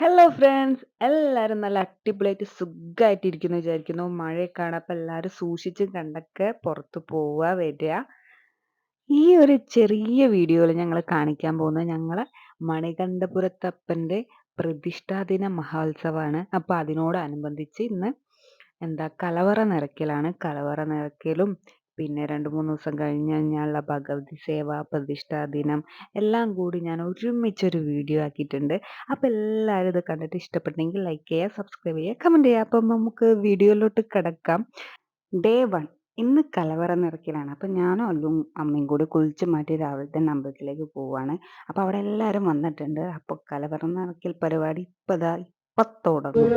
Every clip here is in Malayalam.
ഹലോ ഫ്രണ്ട്സ് എല്ലാവരും നല്ല അടിപൊളിയായിട്ട് സുഖമായിട്ടിരിക്കുന്നു വിചാരിക്കുന്നു. മഴയൊക്കെയാണ് അപ്പം എല്ലാവരും സൂക്ഷിച്ചും കണ്ടൊക്കെ പുറത്ത് പോവുക വരിക. ഈ ഒരു ചെറിയ വീഡിയോയിൽ ഞങ്ങൾ കാണിക്കാൻ പോകുന്നത് ഞങ്ങളെ മണികണ്ഠപുരത്തപ്പന്റെ പ്രതിഷ്ഠാദിന മഹോത്സവമാണ്. അപ്പോൾ അതിനോടനുബന്ധിച്ച് ഇന്ന് എന്താ കലവറ നിറയ്ക്കലാണ് കലവറ നിറയ്ക്കലും പിന്നെ രണ്ട് മൂന്ന് ദിവസം കഴിഞ്ഞ് കഴിഞ്ഞാലുള്ള ഭഗവതി സേവ പ്രതിഷ്ഠാ ദിനം എല്ലാം കൂടി ഞാൻ ഒരുമിച്ചൊരു വീഡിയോ ആക്കിയിട്ടുണ്ട്. അപ്പോൾ എല്ലാവരും ഇത് കണ്ടിട്ട് ഇഷ്ടപ്പെട്ടെങ്കിൽ ലൈക്ക് ചെയ്യുക സബ്സ്ക്രൈബ് ചെയ്യുക കമന്റ് ചെയ്യുക. അപ്പം നമുക്ക് വീഡിയോയിലോട്ട് കിടക്കാം. ഡേ വൺ ഇന്ന് കലവറ നിറക്കിലാണ് അപ്പം ഞാനും അല്ലും അമ്മയും കൂടി കുളിച്ച് മാറ്റി രാവിലെ തന്നെ അമ്പലത്തിലേക്ക് പോവാണ്. അപ്പോൾ അവിടെ എല്ലാവരും വന്നിട്ടുണ്ട്. അപ്പോൾ കലവറ നിറയ്ക്കൽ പരിപാടി ഇപ്പം ദാ ഇപ്പം തുടങ്ങും.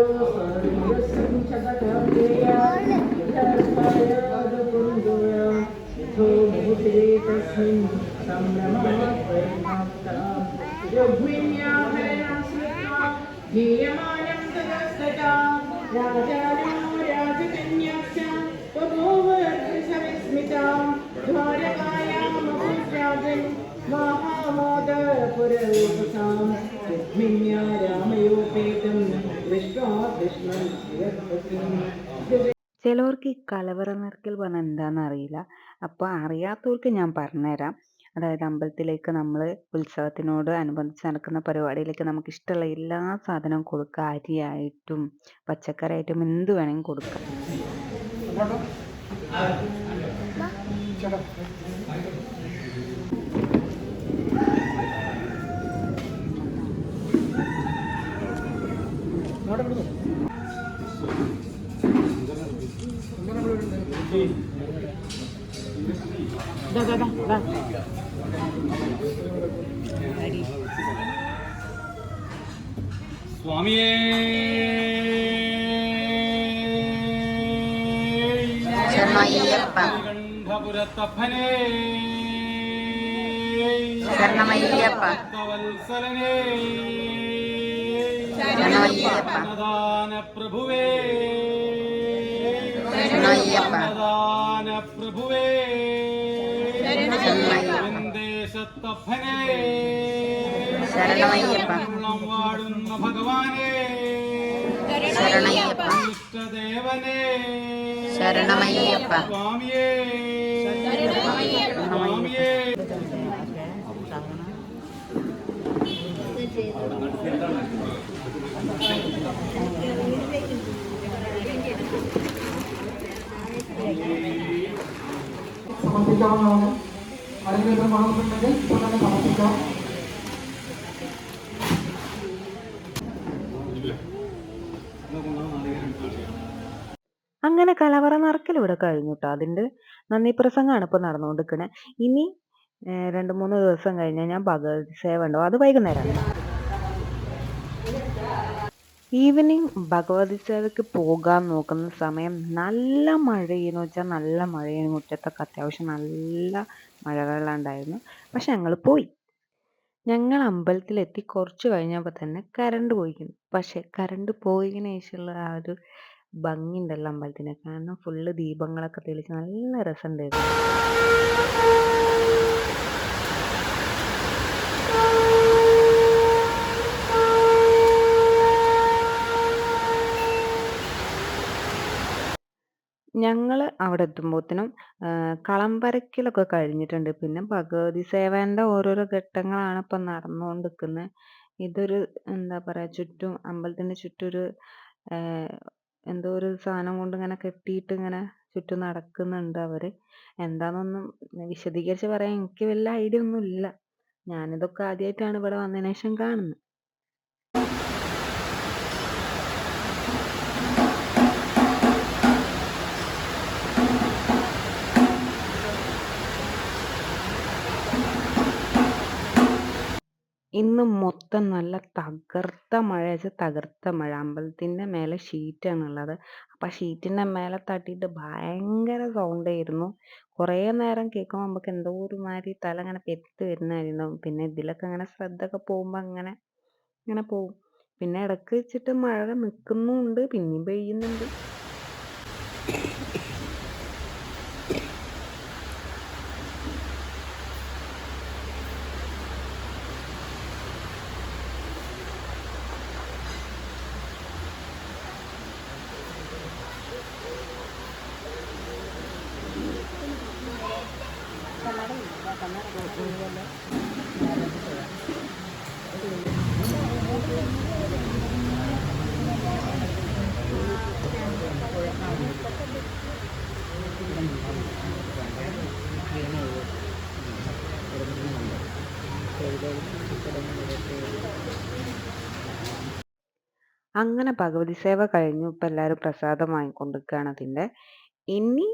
ചിലവർക്ക് ഈ കലവറ നിറയ്ക്കൽ പറഞ്ഞാൽ എന്താണെന്ന് അറിയില്ല. അപ്പോൾ അറിയാത്തവർക്ക് ഞാൻ പറഞ്ഞുതരാം. അതായത് അമ്പലത്തിലേക്ക് നമ്മൾ ഉത്സവത്തിനോട് അനുബന്ധിച്ച് നടക്കുന്ന പരിപാടിയിലേക്ക് നമുക്ക് ഇഷ്ടമുള്ള എല്ലാ സാധനവും കൊടുക്കുക. അരിയായിട്ടും പച്ചക്കറിയായിട്ടും എന്ത് വേണമെങ്കിലും കൊടുക്കാം. Thank ദാ. സ്വാമിയേ. ശരണമയ്യപ്പ. കണ്ഠപുരത്തപ്പനേ ശരണമയ്യപ്പ. ശരണമയ്യപ്പ. പ്രഭുവേ ശരണമയ്യപ്പ. പ്രഭുവേ ശരണമയ്യപ്പ വന്ദേശത്തപ്പനേ ശരണമയ്യപ്പ ഉള്ളം വാടുന്ന ഭഗവാനേ ശരണയ്യപ്പ ഇഷ്ടദേവനേ ശരണമയ്യപ്പ സ്വാമിയേ സ്വാമിയേ സമർപ്പിക്കാവുന്നതാണ് അങ്ങനെ കലവറ നിറയ്ക്കൽ ഇവിടെ കഴിഞ്ഞു കേട്ടോ അതിന്റെ നന്ദി പ്രസംഗമാണ് ഇപ്പോൾ നടന്നുകൊണ്ടിരിക്കുന്നത് ഇനി രണ്ട് മൂന്ന് ദിവസം കഴിഞ്ഞാൽ ഞാൻ ഭഗവത് സേവ ഉണ്ടാവും അത് വൈകുന്നേരമാണ്. ഈവനിങ് ഭഗവതി സേവയ്ക്ക് പോകാൻ നോക്കുന്ന സമയം നല്ല മഴയെന്ന് വെച്ചാൽ നല്ല മഴയാണ്. മുറ്റത്തൊക്കെ അത്യാവശ്യം നല്ല മഴവെള്ളം ഉണ്ടായിരുന്നു പക്ഷെ ഞങ്ങൾ പോയി. ഞങ്ങൾ അമ്പലത്തിലെത്തി കുറച്ച് കഴിഞ്ഞപ്പോൾ തന്നെ കറണ്ട് പോയിരിക്കുന്നു. പക്ഷെ കറണ്ട് പോയതിനു ശേഷമുള്ള ആ ഒരു ഭംഗി ഉണ്ടല്ലോ അമ്പലത്തിന്. കാരണം ഫുള്ള് ദീപങ്ങളൊക്കെ തെളിച്ച് നല്ല രസമുണ്ടായിരുന്നു. ഞങ്ങൾ അവിടെ എത്തുമ്പോഴത്തേനും കളം വരയ്ക്കലൊക്കെ കഴിഞ്ഞിട്ടുണ്ട്. പിന്നെ ഭഗവതി സേവന്റെ ഓരോരോ ഘട്ടങ്ങളാണ് ഇപ്പം നടന്നുകൊണ്ടിരിക്കുന്നത് ഇതൊരു എന്താ പറയുക ചുറ്റും അമ്പലത്തിന് ചുറ്റും ഒരു എന്തോ ഒരു സാധനം കൊണ്ട് ഇങ്ങനെ കെട്ടിയിട്ട് ഇങ്ങനെ ചുറ്റും നടക്കുന്നുണ്ട് അവർ എന്താണെന്നൊന്നും വിശദീകരിച്ച് പറയാൻ എനിക്ക് വലിയ ഐഡിയ ഒന്നും ഇല്ല ഞാനിതൊക്കെ ആദ്യമായിട്ടാണ് ഇവിടെ വന്നതിന് ശേഷം കാണുന്നത് ഇന്ന് മൊത്തം നല്ല തകർത്ത മഴ വെച്ചാൽ തകർത്ത മഴ. അമ്പലത്തിന്റെ മേലെ ഷീറ്റാണുള്ളത്. അപ്പം ആ ഷീറ്റിന്റെ മേലെ തട്ടിയിട്ട് ഭയങ്കര സൗണ്ട് ആയിരുന്നു. കുറേ നേരം കേൾക്കുമ്പോൾ നമുക്ക് എന്തോ ഒരുമാതിരി തല ഇങ്ങനെ പെരുത്ത് വരുന്നായിരുന്നു. പിന്നെ ഇതിലൊക്കെ അങ്ങനെ ശ്രദ്ധ ഒക്കെ പോകുമ്പോൾ അങ്ങനെ ഇങ്ങനെ പോകും. പിന്നെ ഇടയ്ക്ക് വെച്ചിട്ട് മഴ നിക്കുന്നുണ്ട് പിന്നെയും പെയ്യുന്നുണ്ട്. അങ്ങനെ ഭഗവതി സേവ കഴിഞ്ഞു. ഇപ്പം എല്ലാവരും പ്രസാദം വാങ്ങിക്കൊണ്ടിരിക്കുകയാണ് അതിന്റെ. ഇനി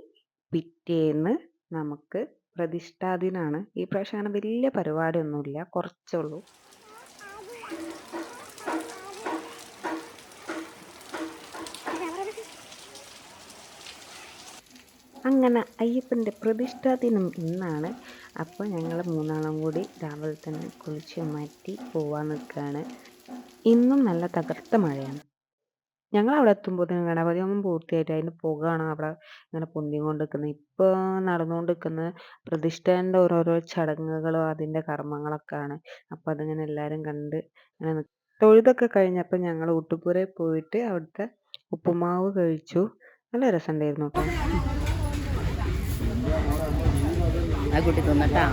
പിറ്റേന്ന് നമുക്ക് പ്രതിഷ്ഠാദിനാണ്. ഈ പ്രാവശ്യം അങ്ങനെ വലിയ പരിപാടിയൊന്നുമില്ല. കുറച്ചുള്ളൂ. അങ്ങനെ അയ്യപ്പന്റെ പ്രതിഷ്ഠാ ദിനം ഇന്നാണ്. അപ്പോൾ ഞങ്ങൾ മൂന്നാളും കൂടി രാവിലെ തന്നെ കുളിച്ച് മാറ്റി പോവാൻ നിൽക്കുകയാണ്. ഇന്നും നല്ല തകർത്ത മഴയാണ്. ഞങ്ങൾ അവിടെ എത്തുമ്പോഴത്തേനും ഗണപതി ഒന്നും പൂർത്തിയായിട്ട് അതിന്റെ പുകയാണ്. അവിടെ ഇങ്ങനെ പൊന്തിക്കൊണ്ട് നിൽക്കുന്നത് ഇപ്പോൾ നടന്നുകൊണ്ട് നിൽക്കുന്നത് പ്രതിഷ്ഠേന്റെ ഓരോരോ ചടങ്ങുകളും അതിന്റെ കർമ്മങ്ങളൊക്കെയാണ്. അപ്പോൾ അതിങ്ങനെ എല്ലാവരും കണ്ട് ഇങ്ങനെ നിക്ക് തൊഴുതൊക്കെ കഴിഞ്ഞപ്പോൾ ഞങ്ങൾ ഊട്ടുപുരയിൽ പോയിട്ട് അവിടുത്തെ ഉപ്പുമാവ് കഴിച്ചു. നല്ല രസമുണ്ടായിരുന്നു കേട്ടോ. കുട്ടി തിന്നട്ടാ?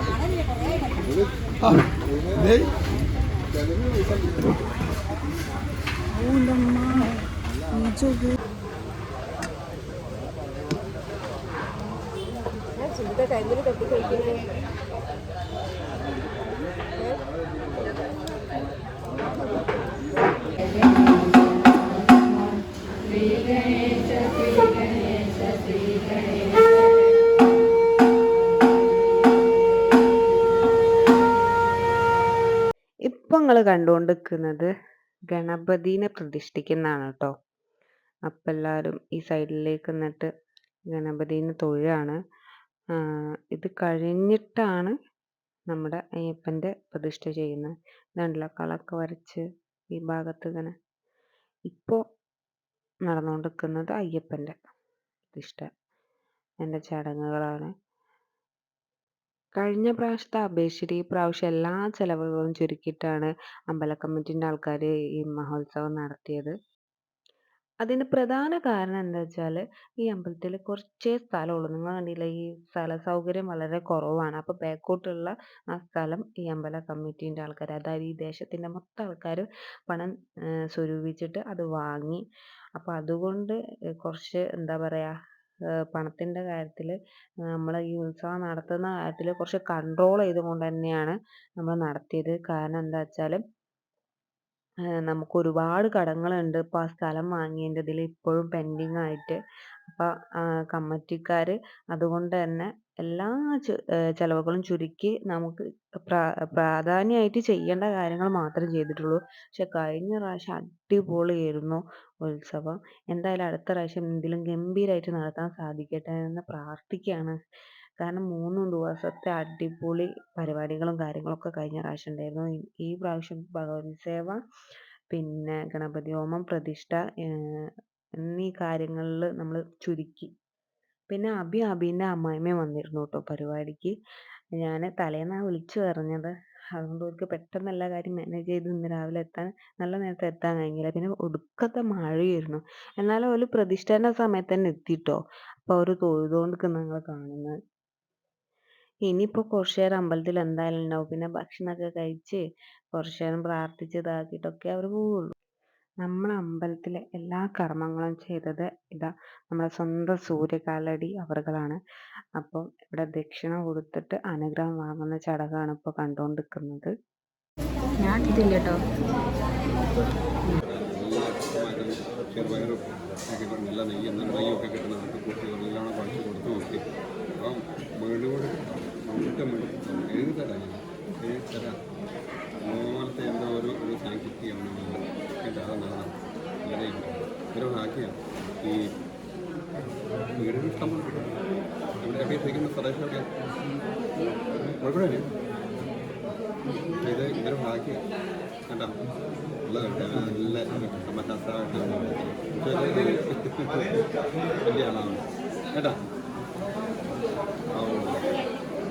ടൈമിൽ തട്ടി കഴിക്കുന്നേ നിങ്ങൾ കണ്ടുകൊണ്ടിരിക്കുന്നത് ഗണപതിനെ പ്രതിഷ്ഠിക്കുന്നതാണ് കേട്ടോ അപ്പം എല്ലാവരും ഈ സൈഡിലേക്ക് നിന്നിട്ട് ഗണപതിനെ തൊഴുകയാണ് ഇത് കഴിഞ്ഞിട്ടാണ് നമ്മുടെ അയ്യപ്പന്റെ പ്രതിഷ്ഠ ചെയ്യുന്നത്. ഇതുണ്ടല്ലോ കളൊക്കെ വരച്ച് ഈ ഭാഗത്ത് ഇങ്ങനെ ഇപ്പോൾ നടന്നുകൊണ്ടിരിക്കുന്നത് അയ്യപ്പന്റെ പ്രതിഷ്ഠ. എന്റെ ചടങ്ങുകളാണ്. കഴിഞ്ഞ പ്രാവശ്യത്തെ അപേക്ഷിച്ച് ഈ പ്രാവശ്യം എല്ലാ ചെലവുകളും ചുരുക്കിയിട്ടാണ് അമ്പല ആൾക്കാർ ഈ മഹോത്സവം നടത്തിയത്. അതിന് പ്രധാന കാരണം എന്താ വെച്ചാൽ ഈ അമ്പലത്തിൽ കുറച്ചേ സ്ഥലമുള്ളൂ. നിങ്ങൾ കണ്ടില്ലേ ഈ സ്ഥല സൗകര്യം വളരെ കുറവാണ്. അപ്പോൾ ബാക്കോട്ടുള്ള ആ സ്ഥലം ഈ അമ്പല കമ്മിറ്റീന്റെ ആൾക്കാർ അതായത് ഈ ദേശത്തിന്റെ മൊത്തം ആൾക്കാർ പണം സ്വരൂപിച്ചിട്ട് അത് വാങ്ങി. അപ്പോൾ അതുകൊണ്ട് കുറച്ച് എന്താ പറയുക പണത്തിന്റെ കാര്യത്തിൽ നമ്മൾ ഈ ഉത്സവം നടത്തുന്ന കാര്യത്തിൽ കുറച്ച് കൺട്രോൾ ചെയ്തുകൊണ്ട് തന്നെയാണ് നമ്മൾ നടത്തിയത്. കാരണം എന്താ വെച്ചാൽ നമുക്ക് ഒരുപാട് കടങ്ങളുണ്ട്. ഇപ്പോൾ ആ സ്ഥലം വാങ്ങിയതിൽ ഇപ്പോഴും പെൻഡിങ് ആയിട്ട്. അപ്പോൾ കമ്മിറ്റിക്കാർ അതുകൊണ്ട് തന്നെ എല്ലാ ചെലവുകളും ചുരുക്കി നമുക്ക് പ്രാ പ്രാധാന്യമായിട്ട് ചെയ്യേണ്ട കാര്യങ്ങൾ മാത്രമേ ചെയ്തിട്ടുള്ളൂ. പക്ഷെ കഴിഞ്ഞ പ്രാവശ്യം അടിപൊളിയായിരുന്നു ഉത്സവം. എന്തായാലും അടുത്ത പ്രാവശ്യം എന്തെങ്കിലും ഗംഭീരമായിട്ട് നടത്താൻ സാധിക്കട്ടെ എന്ന് പ്രാർത്ഥിക്കുകയാണ്. കാരണം മൂന്ന് ദിവസത്തെ അടിപൊളി പരിപാടികളും കാര്യങ്ങളൊക്കെ കഴിഞ്ഞ പ്രാവശ്യം ഉണ്ടായിരുന്നു. ഈ പ്രാവശ്യം ഭഗവതി സേവ പിന്നെ ഗണപതി ഹോമം പ്രതിഷ്ഠ എന്നീ കാര്യങ്ങളിൽ നമ്മൾ ചുരുക്കി. പിന്നെ അബി അബീന്റെ അമ്മായിമ്മയും വന്നിരുന്നു കേട്ടോ പരിപാടിക്ക്. ഞാൻ തലേന്നാണ് വിളിച്ചു പറഞ്ഞത്. അതുകൊണ്ട് അവർക്ക് പെട്ടെന്ന് എല്ലാ കാര്യം മാനേജ് ചെയ്ത് ഇന്ന് രാവിലെ എത്താൻ നല്ല നേരത്തെ എത്താൻ കഴിഞ്ഞില്ല. പിന്നെ ഒടുക്കത്തെ മഴയായിരുന്നു. എന്നാലും ഒരു പ്രതിഷ്ഠേന്റെ സമയത്ത് തന്നെ എത്തിട്ടോ. അപ്പോൾ അവർ തൊഴുതുകൊണ്ട് നിൽക്കുന്ന ഞങ്ങൾ കാണുന്നത്. ഇനിയിപ്പോൾ കുറച്ച് നേരം അമ്പലത്തിൽ എന്തായാലും ഉണ്ടാവും. പിന്നെ ഭക്ഷണമൊക്കെ കഴിച്ച് കുറച്ച് നേരം പ്രാർത്ഥിച്ച് ഇതാക്കിയിട്ടൊക്കെ അവർ പോവുള്ളൂ. നമ്മളെ അമ്പലത്തിലെ എല്ലാ കർമ്മങ്ങളും ചെയ്തത് ഇതാ നമ്മുടെ സ്വന്തം സൂര്യകാലടി അവറുകളാണ്. അപ്പം ഇവിടെ ദക്ഷിണ കൊടുത്തിട്ട് അനുഗ്രഹം വാങ്ങുന്ന ചടങ്ങാണ് ഇപ്പോൾ കണ്ടുകൊണ്ടിരിക്കുന്നത് ഞാൻ ഇതില്ല കേട്ടോ ചെറുപയറും ഒക്കെ കൊണ്ട് നല്ല നെയ്യ് നല്ല നെയ്യൊക്കെ കിട്ടുന്നതൊക്കെ കുട്ടികളെല്ലാം കുഴച്ച് കൊടുത്ത് നോക്കി അപ്പം എഴുതി തരാം ഏത് തരാം അതുപോലത്തെ എന്തോ ഒരു ഒരു സാങ്കേതികമാണ് കേട്ടോ അത് നല്ലതാണ് ഒരു ഹാക്കിയാണ് ഈ വീടിന് ഇഷ്ടം ഇവിടെ എവിടെ ഇരിക്കുന്ന പ്രദേശം എവിടെയാണ് ഇത് നല്ല ആളാണ്. കേട്ടോ?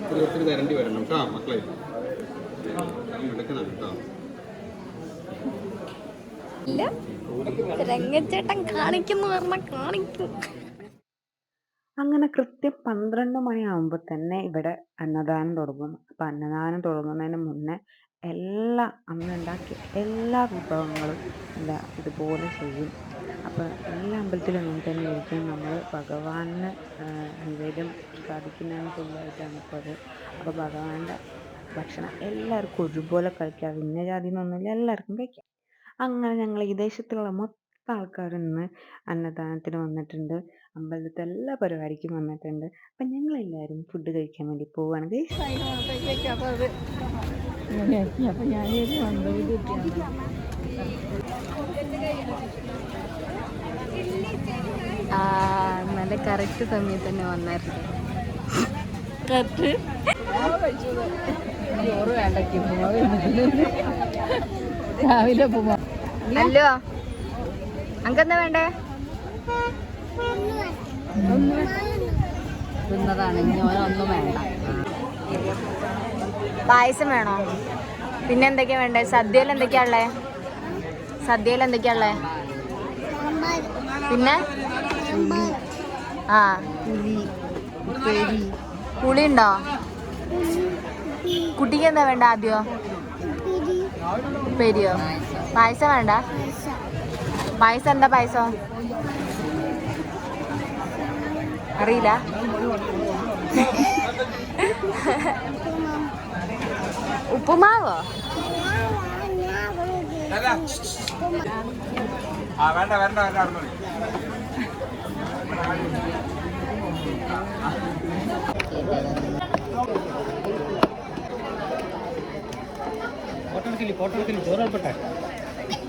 ഒത്തിരി ഒത്തിരി തരേണ്ടി വരണം കേട്ടോ മക്കളെ. എടുക്കണം കേട്ടോ. ഇല്ല രംഗച്ചേട്ടൻ കാണിക്കുന്നു പറഞ്ഞാൽ കാണിക്കും. അങ്ങനെ കൃത്യം പന്ത്രണ്ട് മണിയാകുമ്പോൾ തന്നെ ഇവിടെ അന്നദാനം തുടങ്ങും. അപ്പം അന്നദാനം തുടങ്ങുന്നതിന് മുന്നേ എല്ലാ അന്ന് ഉണ്ടാക്കിയ എല്ലാ വിഭവങ്ങളും എന്താ ഇതുപോലെ ചെയ്യും. അപ്പോൾ എല്ലാ അമ്പലത്തിലും അങ്ങനെ തന്നെ ആയിരിക്കും നമ്മൾ ഭഗവാന് നിവേദ്യം സാധിക്കുന്നതിന് തുല്യമായിട്ടാണ് ഇപ്പോൾ അത്. അപ്പോൾ ഭഗവാന്റെ ഭക്ഷണം എല്ലാവർക്കും ഒരുപോലെ കഴിക്കാം. ഇന്ന ജാതി എന്നൊന്നുമില്ല എല്ലാവർക്കും കഴിക്കാം. അങ്ങനെ ഞങ്ങൾ ഈ ദേശത്തുള്ള മൊത്തം ആൾക്കാരും ഇന്ന് അന്നദാനത്തിന് വന്നിട്ടുണ്ട്. അമ്പലത്തിലത്തെ എല്ലാ പരിപാടിക്കും വന്നിട്ടുണ്ട്. അപ്പം ഞങ്ങളെല്ലാവരും ഫുഡ് കഴിക്കാൻ വേണ്ടി പോവുകയാണ് ഗൈസ് ആ നല്ല കറക്റ്റ് സമയത്ത് തന്നെ വന്നായിരുന്നു. കറക്റ്റ് ചോറ് വേണ്ട. രാവിലെ പോവാ. അല്ലോ? അങ്കെന്താ വേണ്ടേ? തിന്നതാണ്. വേണ്ട. പായസം വേണോ? പിന്നെ എന്തൊക്കെയാ വേണ്ടേ? സദ്യയിൽ എന്തൊക്കെയാ ഉള്ളേ? സദ്യയിൽ എന്തൊക്കെയാ ഉള്ളേ? പിന്നെ? ആ. പുളി ഉണ്ടോ കുട്ടിക്ക് എന്താ വേണ്ട ആദ്യോ? ഉപ്പേരിയോ? പായസം വേണ്ട? പായസം എന്താ പായസം? അറിയില്ല. ഉപ്പുമാവോ? ആ വേണ്ട വേണ്ട വേണ്ട അവിടെ മതി. ഫോട്ടോത്തിൽ ഫോട്ടോത്തിൽ ചോറ് ഏർപ്പെട്ടെ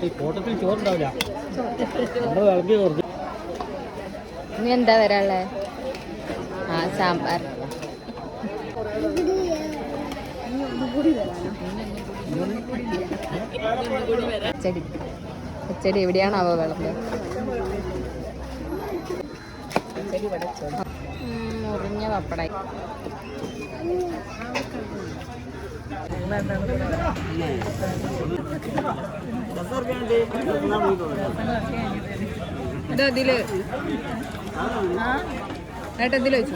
ഈ ഫോട്ടോത്തിൽ ചോറുണ്ടാവില്ല. നമ്മൾ എന്താ വരാളേ ആ സാമ്പാർ. അച്ചടി പച്ചടി എവിടെയാണാവോ വിളമ്പ്? മുറിഞ്ഞ പപ്പടായി ഇതിൽ ഏട്ടാ ഇതിൽ വെച്ചു?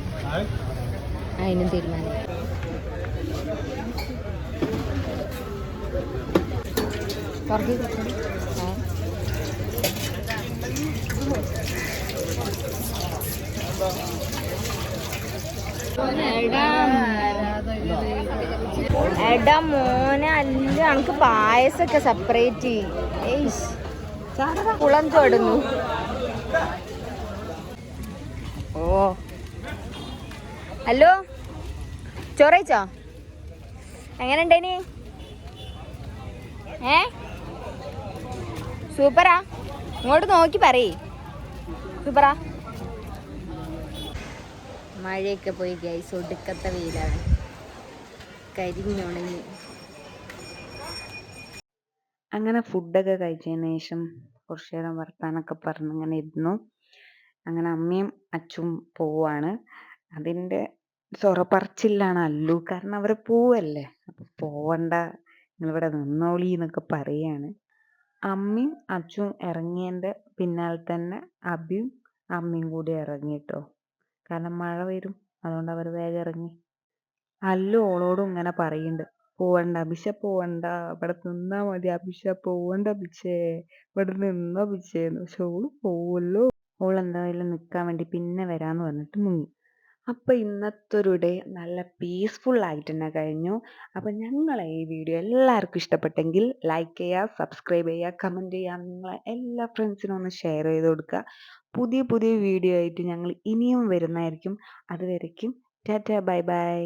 അതിനും തീരുമാനം. പുറകെ. എടാ മോനെ അല്ല എനിക്ക് പായസൊക്കെ സെപ്പറേറ്റ് കുളം ചോടുന്നു. ഓ. ഹലോ? ചോറയിച്ചോ എങ്ങനെ ഏ? സൂപ്പറാ. ഇങ്ങോട്ട് നോക്കി പറയേ. സൂപ്പറാ. മഴയൊക്കെ പോയി ഗൈസ് ഒടുക്കത്തെ വെയിലാണ്. കരിഞ്ഞുണങ്ങി. അങ്ങനെ ഫുഡൊക്കെ കഴിച്ചതിന് ശേഷം കുറച്ചു നേരം വർത്താനൊക്കെ പറഞ്ഞ് ഇങ്ങനെ ഇരുന്നു. അങ്ങനെ അമ്മയും അച്ഛനും പോവാണ്. അതിന്റെ സൊറപ്പറച്ചിലാണ് അല്ലു. കാരണം അവർ പോവല്ലേ? അപ്പം പോവണ്ട. നിങ്ങളിവിടെ നിന്നോളി എന്നൊക്കെ പറയാണ്. അമ്മയും അച്ഛനും ഇറങ്ങിയതിന്റെ പിന്നാലെ തന്നെ അബിയും അമ്മയും കൂടി ഇറങ്ങി കേട്ടോ കാരണം മഴ വരും. അതുകൊണ്ട് അവർ വേഗം ഇറങ്ങി. അല്ലു ഓളോടും ഇങ്ങനെ പറയുന്നുണ്ട് പോവണ്ട അഭിഷ പോവണ്ട. ഇവിടെ നിന്നാ മതി അഭിഷ. പോവണ്ട അഭിഷേ. ഇവിടെ നിന്നോ അഭിഷേന്ന്. പക്ഷെ ഓൾ പോവല്ലോ. ഓൾ എന്തായാലും നിൽക്കാൻ വേണ്ടി പിന്നെ വരാന്ന് പറഞ്ഞിട്ട് മുങ്ങി. അപ്പോൾ ഇന്നത്തെ ഒരു ഡേ നല്ല പീസ്ഫുൾ ആയിട്ട് തന്നെ കഴിഞ്ഞു. അപ്പോൾ ഞങ്ങളെ ഈ വീഡിയോ എല്ലാവർക്കും ഇഷ്ടപ്പെട്ടെങ്കിൽ ലൈക്ക് ചെയ്യുക സബ്സ്ക്രൈബ് ചെയ്യുക കമന്റ് ചെയ്യുക നിങ്ങളെ എല്ലാ ഫ്രണ്ട്സിനും ഒന്ന് ഷെയർ ചെയ്ത് കൊടുക്കുക പുതിയ പുതിയ വീഡിയോ ആയിട്ട് ഞങ്ങൾ ഇനിയും വരുന്നതായിരിക്കും. അതുവരേക്കും ടാറ്റ ബൈ ബൈ